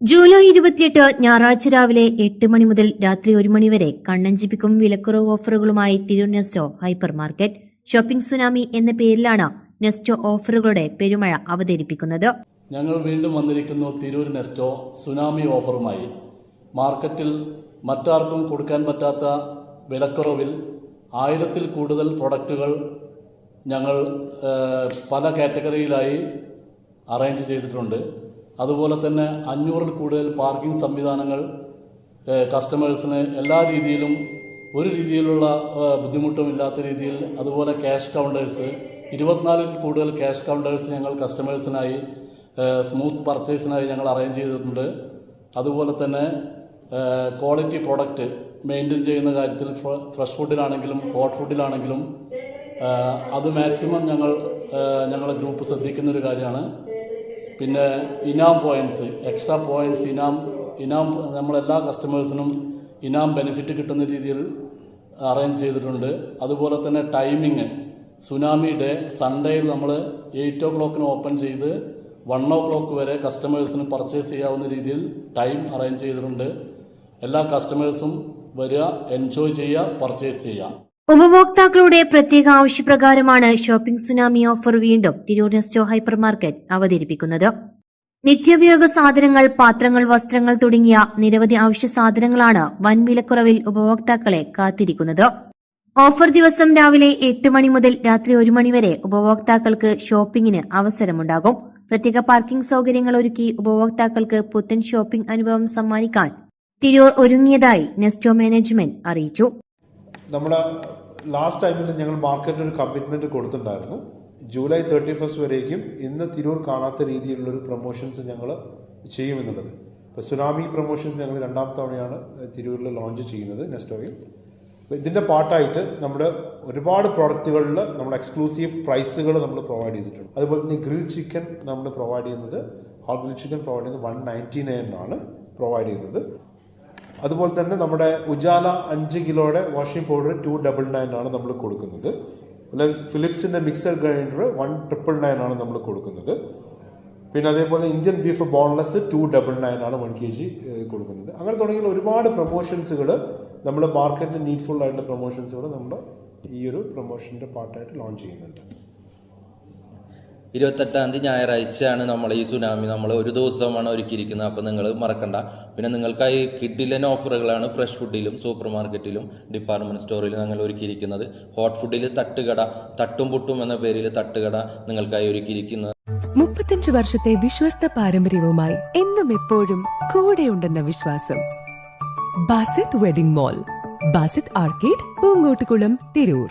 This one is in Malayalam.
ജൂലൈ ഇരുപത്തിയെട്ട് ഞായറാഴ്ച രാവിലെ എട്ട് മണി മുതൽ രാത്രി ഒരു മണി വരെ കണ്ണഞ്ചിപ്പിക്കും വിലക്കുറവ് ഓഫറുകളുമായി Tirur Nesto hypermarket. Shopping tsunami എന്ന പേരിലാണ് നെസ്റ്റോ ഓഫറുകളുടെ പെരുമഴ അവതരിപ്പിക്കുന്നത്. ഞങ്ങൾ വീണ്ടും വന്നിരിക്കുന്നു തിരൂർ നെസ്റ്റോ സുനാമി ഓഫറുമായി. മാർക്കറ്റിൽ മറ്റാർക്കും കൊടുക്കാൻ പറ്റാത്ത വിലക്കുറവിൽ ആയിരത്തിൽ കൂടുതൽ പ്രൊഡക്റ്റുകൾ ഞങ്ങൾ പല കാറ്റഗറിയിലായി അറേഞ്ച് ചെയ്തിട്ടുണ്ട്. അതുപോലെ തന്നെ അഞ്ഞൂറിൽ കൂടുതൽ പാർക്കിംഗ് സംവിധാനങ്ങൾ കസ്റ്റമേഴ്സിന് എല്ലാ രീതിയിലും ഒരു രീതിയിലുള്ള ബുദ്ധിമുട്ടും ഇല്ലാത്ത രീതിയിൽ അതുപോലെ ക്യാഷ് കൗണ്ടേഴ്സ് ഇരുപത്തിനാലിൽ കൂടുതൽ ക്യാഷ് കൗണ്ടേഴ്സ് ഞങ്ങൾ കസ്റ്റമേഴ്സിനായി സ്മൂത്ത് പർച്ചേസിനായി ഞങ്ങൾ അറേഞ്ച് ചെയ്തിട്ടുണ്ട്. അതുപോലെ തന്നെ ക്വാളിറ്റി പ്രോഡക്റ്റ് മെയിന്റെയിൻ ചെയ്യുന്ന കാര്യത്തിൽ ഫ്ര- ഫ്രഷ് ഫുഡിലാണെങ്കിലും ഹോട്ട് ഫുഡിലാണെങ്കിലും അത് മാക്സിമം ഞങ്ങൾ ഞങ്ങളെ ഗ്രൂപ്പ് ശ്രദ്ധിക്കുന്നൊരു കാര്യമാണ്. പിന്നെ ഇനാം പോയിന്റ്സ് എക്സ്ട്രാ പോയിന്റ്സ് ഇനാം ഇനാം നമ്മളെല്ലാ കസ്റ്റമേഴ്സിനും ഇനാം ബെനിഫിറ്റ് കിട്ടുന്ന രീതിയിൽ അറേഞ്ച് ചെയ്തിട്ടുണ്ട്. അതുപോലെ തന്നെ ടൈമിങ് സുനാമി ഡേ സൺഡേയിൽ നമ്മൾ എയ്റ്റ് ഒ ക്ലോക്കിന് ഓപ്പൺ ചെയ്ത് വൺ ഒ ക്ലോക്ക് വരെ കസ്റ്റമേഴ്സിന് പർച്ചേസ് ചെയ്യാവുന്ന രീതിയിൽ ടൈം അറേഞ്ച് ചെയ്തിട്ടുണ്ട്. എല്ലാ കസ്റ്റമേഴ്സും വരിക എൻജോയ് ചെയ്യുക പർച്ചേസ് ചെയ്യുക. ഉപഭോക്താക്കളുടെ പ്രത്യേക ആവശ്യപ്രകാരമാണ് ഷോപ്പിംഗ് സുനാമി ഓഫർ വീണ്ടും തിരൂർ നെസ്റ്റോ ഹൈപ്പർ മാർക്കറ്റ് അവതരിപ്പിക്കുന്നത്. നിത്യോപയോഗ സാധനങ്ങൾ പാത്രങ്ങൾ വസ്ത്രങ്ങൾ തുടങ്ങിയ നിരവധി ആവശ്യ സാധനങ്ങളാണ് വൻ വിലക്കുറവിൽ ഉപഭോക്താക്കളെ കാത്തിരിക്കുന്നത്. ഓഫർ ദിവസം രാവിലെ എട്ട് മണി മുതൽ രാത്രി ഒരു മണി വരെ ഉപഭോക്താക്കൾക്ക് ഷോപ്പിംഗിന് അവസരമുണ്ടാകും. പ്രത്യേക പാർക്കിംഗ് സൗകര്യങ്ങൾ ഒരുക്കി ഉപഭോക്താക്കൾക്ക് പുത്തൻ ഷോപ്പിംഗ് അനുഭവം സമ്മാനിക്കാൻ തിരൂർ ഒരുങ്ങിയതായി നെസ്റ്റോ മാനേജ്മെന്റ് അറിയിച്ചു. നമ്മുടെ ലാസ്റ്റ് ടൈമിൽ ഞങ്ങൾ മാർക്കറ്റിന് ഒരു കമ്മിറ്റ്മെന്റ് കൊടുത്തിട്ടുണ്ടായിരുന്നു. ജൂലൈ തേർട്ടി ഫസ്റ്റ് വരേക്കും ഇന്ന് തിരൂർ കാണാത്ത രീതിയിലുള്ളൊരു പ്രൊമോഷൻസ് ഞങ്ങൾ ചെയ്യുമെന്നുള്ളത്. ഇപ്പോൾ സുനാമി പ്രൊമോഷൻസ് ഞങ്ങൾ രണ്ടാം തവണയാണ് തിരൂരിൽ ലോഞ്ച് ചെയ്യുന്നത് നെസ്റ്റോയിൽ. അപ്പോൾ ഇതിന്റെ പാർട്ടായിട്ട് നമ്മുടെ ഒരുപാട് പ്രോഡക്റ്റുകളിൽ നമ്മൾ എക്സ്ക്ലൂസീവ് പ്രൈസുകൾ നമ്മൾ പ്രൊവൈഡ് ചെയ്തിട്ടുണ്ട്. അതുപോലെ തന്നെ ഗ്രിൽ ചിക്കൻ നമ്മൾ പ്രൊവൈഡ് ചെയ്യുന്നത് ഹോട്ട് ഗ്രിൽ ചിക്കൻ പ്രൊവൈഡ് ചെയ്യുന്നത് വൺ നയന്റി നയനാണ് പ്രൊവൈഡ് ചെയ്യുന്നത്. അതുപോലെ തന്നെ നമ്മുടെ ഉജാല അഞ്ച് കിലോയുടെ washing powder two double nine ആണ് നമ്മൾ കൊടുക്കുന്നത്. പിന്നെ ഫിലിപ്സിന്റെ mixer grinder one triple nine ആണ് നമ്മൾ കൊടുക്കുന്നത്. പിന്നെ അതേപോലെ Indian beef boneless two double nine ആണ് വൺ കെ ജി കൊടുക്കുന്നത്. അങ്ങനെ തുടങ്ങിയ ഒരുപാട് പ്രൊമോഷൻസുകൾ നമ്മൾ മാർക്കറ്റിന് നീഡ്ഫുൾ ആയിട്ടുള്ള പ്രൊമോഷൻസുകൾ നമ്മൾ ഈ ഒരു പ്രൊമോഷന്റെ പാർട്ടായിട്ട് ലോഞ്ച് ചെയ്യുന്നുണ്ട്. ഇരുപത്തെട്ടാം തീയതി ഞായറാഴ്ചയാണ് നമ്മൾ ഈ സുനാമി. നമ്മൾ ഒരു ദിവസമാണ് ഒരുക്കിയിരിക്കുന്നത്. അപ്പോൾ നിങ്ങൾ മറക്കണ്ട. പിന്നെ നിങ്ങൾക്കായി കിഡിലൻ ഓഫറുകളാണ് ഫ്രഷ് ഫുഡിലും സൂപ്പർ മാർക്കറ്റിലും ഡിപ്പാർട്ട്മെന്റ് സ്റ്റോറിലും ഞങ്ങൾ ഒരുക്കിയിരിക്കുന്നത്. ഹോട്ട് ഫുഡിൽ തട്ടുകട തട്ടും പുട്ടും എന്ന പേരിൽ തട്ടുകട നിങ്ങൾക്കായി ഒരുക്കിയിരിക്കുന്നത്. മുപ്പത്തഞ്ച് വർഷത്തെ വിശ്വസ്ത പാരമ്പര്യവുമായി എന്നും എപ്പോഴും കൂടെയുണ്ടെന്ന വിശ്വാസം. Basith wedding mall Basith arcade Poongottukulam Tirur.